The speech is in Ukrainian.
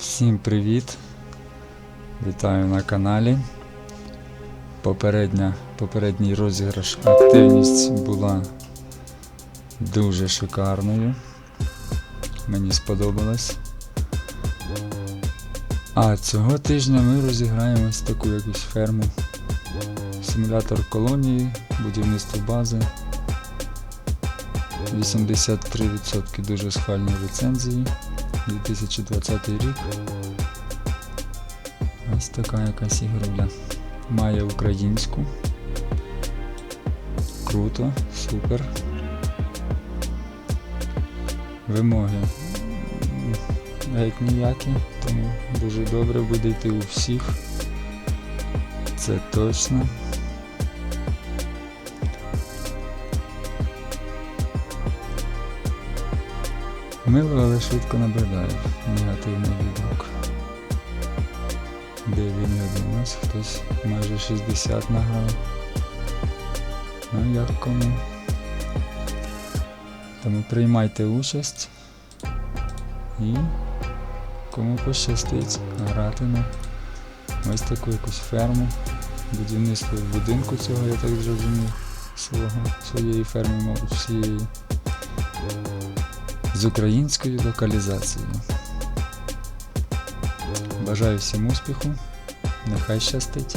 Всім привіт! Вітаю на каналі. Попередня, попередній розіграш активність була дуже шикарною. Мені сподобалось. А цього тижня ми розіграємо ось таку якусь ферму. Симулятор колонії, будівництво бази. 83% дуже схвальні рецензії. 2020 рік. Ось така якась ігруля. Має українську. Круто, супер. Вимоги геть ніякі, тому дуже добре буде йти у всіх. Це точно. Мило, але швидко набридає. Негативний відгук. 9 годин. У нас хтось майже 60 награв. Ну як кому. Тому приймайте участь і кому пощастить грати на ось таку якусь ферму. Будівництво будинку цього, я так зрозумів, свого, своєї ферми, мабуть, всієї з українською локалізацією. Бажаю всім успіху, нехай щастить.